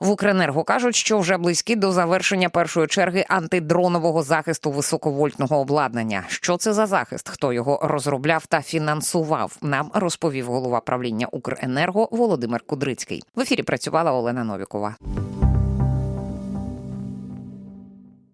В Укренерго кажуть, що вже близькі до завершення першої черги антидронового захисту високовольтного обладнання. Що це за захист? Хто його розробляв та фінансував? Нам розповів голова правління Укренерго Володимир Кудрицький. В ефірі працювала Олена Новікова.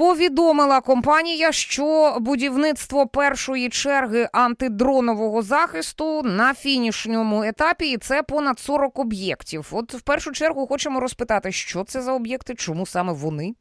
Повідомила компанія, що будівництво першої черги антидронового захисту на фінішньому етапі, і це понад 40 об'єктів. От в першу чергу хочемо розпитати, що це за об'єкти, чому саме вони?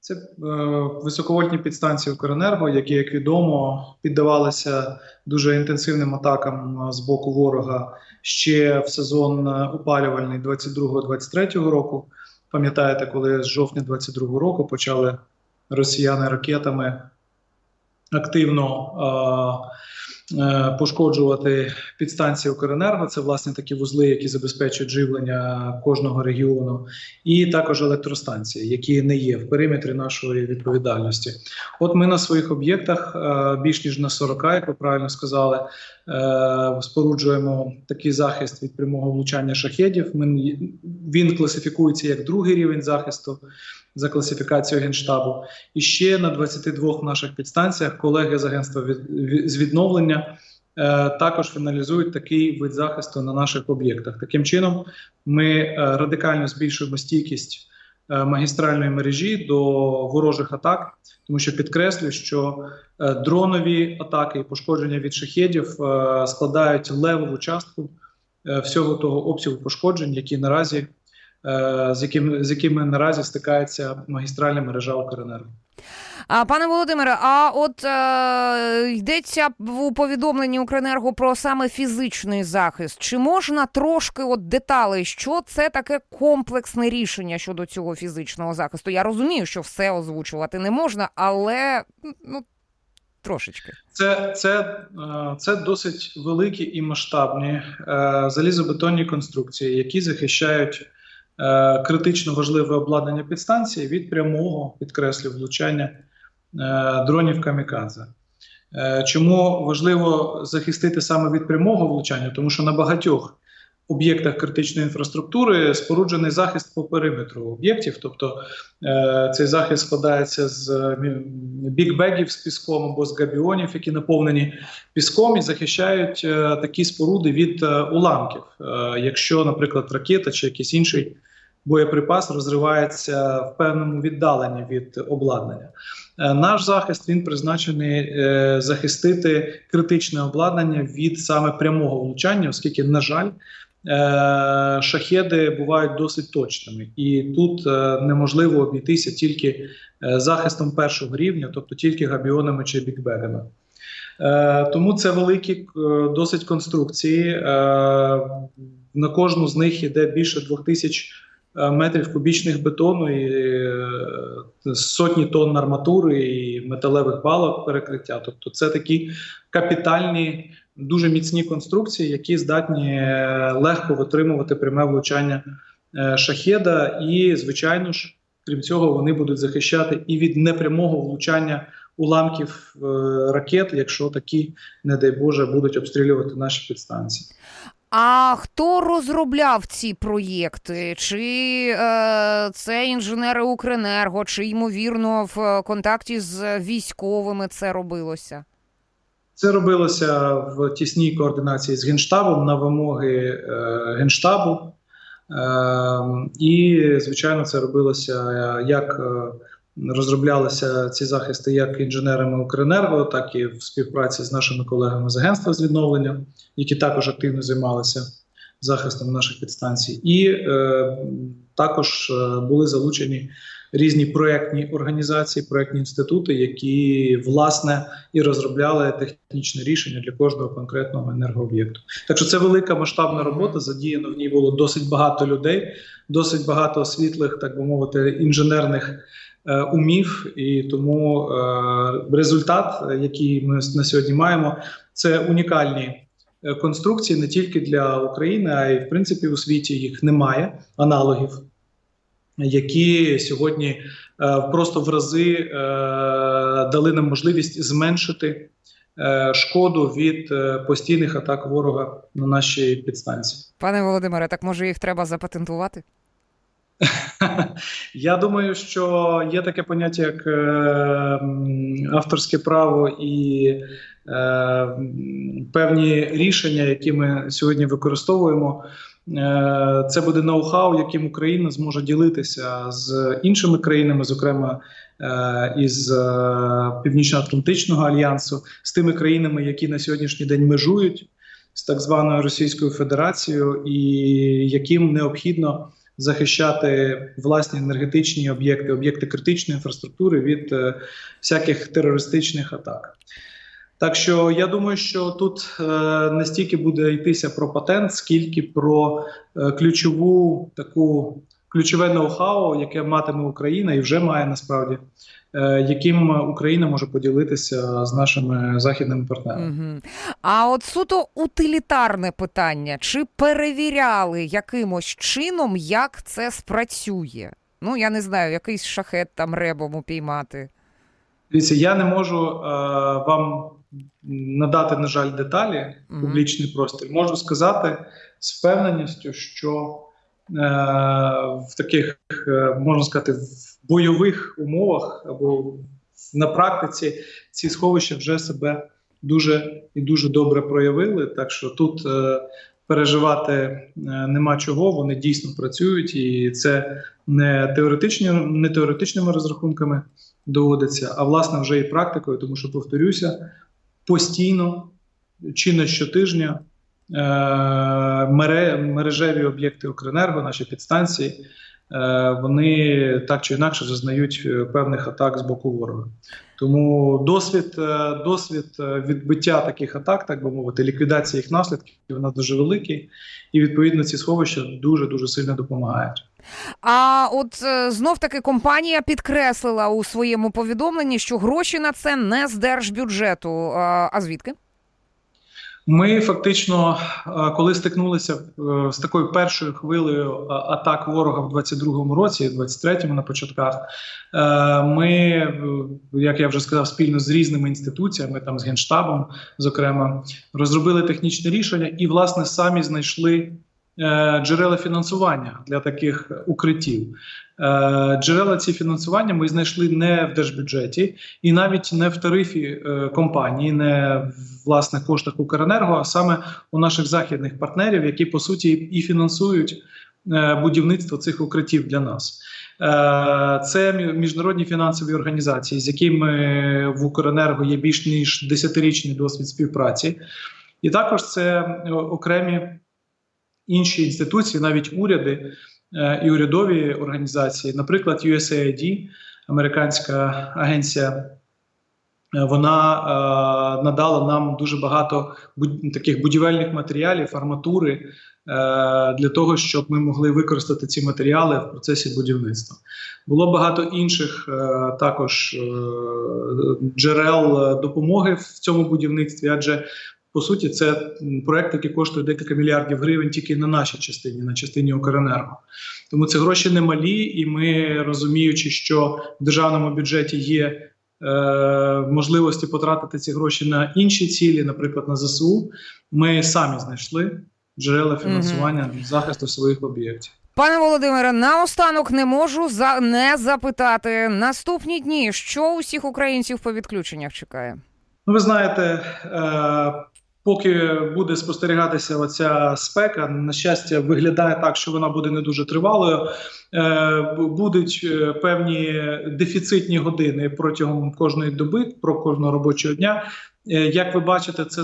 Це е, високовольтні підстанції Укренерго, які, як відомо, піддавалися дуже інтенсивним атакам е, з боку ворога ще в сезон е, опалювальний 22-23 року. Пам'ятаєте, коли з жовтня 22 року почали росіяни ракетами активно е, е, пошкоджувати підстанції Укренерго. Це власне такі вузли, які забезпечують живлення кожного регіону, і також електростанції, які не є в периметрі нашої відповідальності. От ми на своїх об'єктах е, більш ніж на 40, як ви правильно сказали, споруджуємо такий захист від прямого влучання шахедів. Ми, він класифікується як другий рівень захисту за класифікацією Генштабу. І ще на 22 наших підстанціях колеги з агентства від, з відновлення е, також фіналізують такий вид захисту на наших об'єктах. Таким чином, ми е, радикально збільшуємо стійкість е, магістральної мережі до ворожих атак, тому що підкреслю, що е, дронові атаки і пошкодження від шахедів е, складають левову частку е, всього того обсягу пошкоджень, які наразі е, з яким з якими наразі стикається магістральна мережа Укренерго. А пане Володимире, а от е, йдеться у повідомленні Укренерго про саме фізичний захист. Чи можна трошки от деталей, що це таке комплексне рішення щодо цього фізичного захисту? Я розумію, що все озвучувати не можна, але ну трошечки. Це, це, е, це досить великі і масштабні е, залізобетонні конструкції, які захищають е, критично важливе обладнання підстанції від прямого підкреслю влучання е, дронів камікадзе. Е, Чому важливо захистити саме від прямого влучання? Тому що на багатьох об'єктах критичної інфраструктури споруджений захист по периметру об'єктів, тобто цей захист складається з бікбегів з піском або з габіонів, які наповнені піском і захищають такі споруди від уламків. Якщо, наприклад, ракета чи якийсь інший боєприпас розривається в певному віддаленні від обладнання. Е, Наш захист він призначений е, захистити критичне обладнання від саме прямого влучання, оскільки, на жаль, е, шахеди бувають досить точними, і тут неможливо обійтися тільки захистом першого рівня, тобто тільки габіонами чи бікбегами. Тому це великі досить конструкції. На кожну з них йде більше двох тисяч метрів кубічних бетону і е, сотні тонн арматури і металевих балок перекриття. Тобто, це такі капітальні, дуже міцні конструкції, які здатні е, легко витримувати пряме влучання е, шахеда. І, звичайно ж, крім цього, вони будуть захищати і від непрямого влучання уламків е, ракет, якщо такі, не дай Боже, будуть обстрілювати наші підстанції. А хто розробляв ці проєкти? Чи е, це інженери Укренерго, чи ймовірно в контакті з військовими це робилося? Це робилося в тісній координації з Генштабом на вимоги е, Генштабу. Е, і, звичайно, це робилося е, як е, розроблялися ці захисти як інженерами Укренерго, так і в співпраці з нашими колегами з агентства з відновлення, які також активно займалися захистом наших підстанцій. І е, також е, були залучені різні проектні організації, проектні інститути, які власне і розробляли технічне рішення для кожного конкретного енергооб'єкту. Так що це велика масштабна робота. Задіяно в ній було досить багато людей, досить багато світлих, так би мовити, інженерних. Е, Умів і тому е, результат, який ми на сьогодні маємо, це унікальні е, конструкції не тільки для України, а й в принципі у світі їх немає аналогів, які сьогодні просто в рази дали нам можливість зменшити шкоду від постійних атак ворога на наші підстанції. Пане Володимире, так може їх треба запатентувати? Я думаю, що є таке поняття, як е, авторське право і е, певні рішення, які ми сьогодні використовуємо. Е, Це буде ноу-хау, яким Україна зможе ділитися з іншими країнами, зокрема е, із е, Північно-Атлантичного альянсу, з тими країнами, які на сьогоднішній день межують з так званою Російською Федерацією, і яким необхідно захищати власні енергетичні об'єкти, об'єкти критичної інфраструктури від е, всяких терористичних атак. Так що я думаю, що тут е, не стільки буде йтися про патент, скільки про е, ключову таку ключове ноу-хау, яке матиме Україна і вже має насправді, яким Україна може поділитися з нашими західними партнерами. Угу. А от суто утилітарне питання: чи перевіряли якимось чином, як це спрацює? Ну, я не знаю, якийсь шахет там ребом упіймати. Дивіться, я не можу е, вам надати, на жаль, деталі в Мгм. публічний простір. Можу сказати з впевненістю, що е, в таких, е, можна сказати, в бойових умовах або на практиці ці сховища вже себе дуже і дуже добре проявили. Так що тут е, переживати е, нема чого, вони дійсно працюють, і це не теоретичні, не теоретичними розрахунками доводиться, а власне вже і практикою, тому що повторюся, постійно чи не щотижня е, мережеві об'єкти Укренерго, наші підстанції, е, вони так чи інакше зазнають е, певних атак з боку ворога. Тому досвід, е, досвід е, відбиття таких атак, так би мовити, ліквідації їх наслідків, нас дуже великий, і відповідно ці сховища дуже дуже сильно допомагають. А от е, знов таки компанія підкреслила у своєму повідомленні, що гроші на це не з держбюджету. А звідки? Ми фактично, е, коли стикнулися е, з такою першою хвилею е, атак ворога в 22-му році, 23-му на початках, ми, як я вже сказав, спільно з різними інституціями, там з генштабом, зокрема, розробили технічне рішення і, власне, самі знайшли джерела фінансування для таких укриттів. Е, Джерела ці фінансування ми знайшли не в держбюджеті і навіть не в тарифі е, компанії, не в власне коштах Укренерго, а саме у наших західних партнерів, які по суті і фінансують е, будівництво цих укриттів для нас. Е, Це міжнародні фінансові організації, з якими в Укренерго є більш ніж десятирічний досвід співпраці, і також це е, окремі інші інституції, навіть уряди е, і урядові організації, наприклад, USAID, американська агенція. е, Вона е, надала нам дуже багато буд- таких будівельних матеріалів, арматури е, для того, щоб ми могли використати ці матеріали в процесі будівництва. Було багато інших е, також е, джерел е, допомоги в цьому будівництві, адже по суті, це проект, який коштує декілька мільярдів гривень тільки на нашій частині, на частині Укренерго. Тому це гроші немалі, і ми розуміючи, що в державному бюджеті є е, можливості потратити ці гроші на інші цілі, наприклад, на ЗСУ. Ми самі знайшли джерела фінансування захисту своїх об'єктів. Пане Володимире, наостанок не можу за не запитати наступні дні, що усіх українців по відключеннях чекає. Ну, ви знаєте, е, поки буде спостерігатися оця спека, на щастя, виглядає так, що вона буде не дуже тривалою. Е, будуть е, певні дефіцитні години протягом кожної доби, про кожного робочого дня. Е, Як ви бачите, це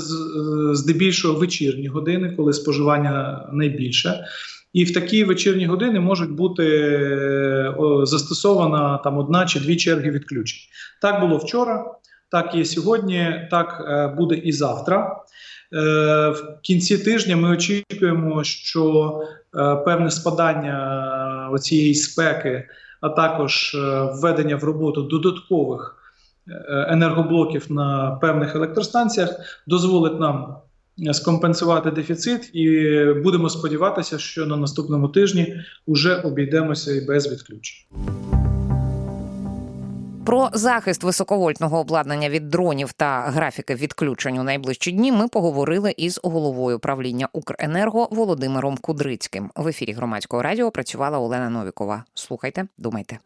здебільшого вечірні години, коли споживання найбільше. І в такі вечірні години можуть бути застосована там одна чи дві черги відключень. Так було вчора, так і сьогодні, так е, буде і завтра. Е, В кінці тижня ми очікуємо, що е, певне спадання оцієї спеки, а також введення в роботу додаткових енергоблоків на певних електростанціях дозволить нам скомпенсувати дефіцит, і будемо сподіватися, що на наступному тижні вже обійдемося і без відключень. Про захист високовольтного обладнання від дронів та графіки відключень у найближчі дні ми поговорили із головою правління Укренерго Володимиром Кудрицьким. В ефірі громадського радіо працювала Олена Новікова. Слухайте, думайте.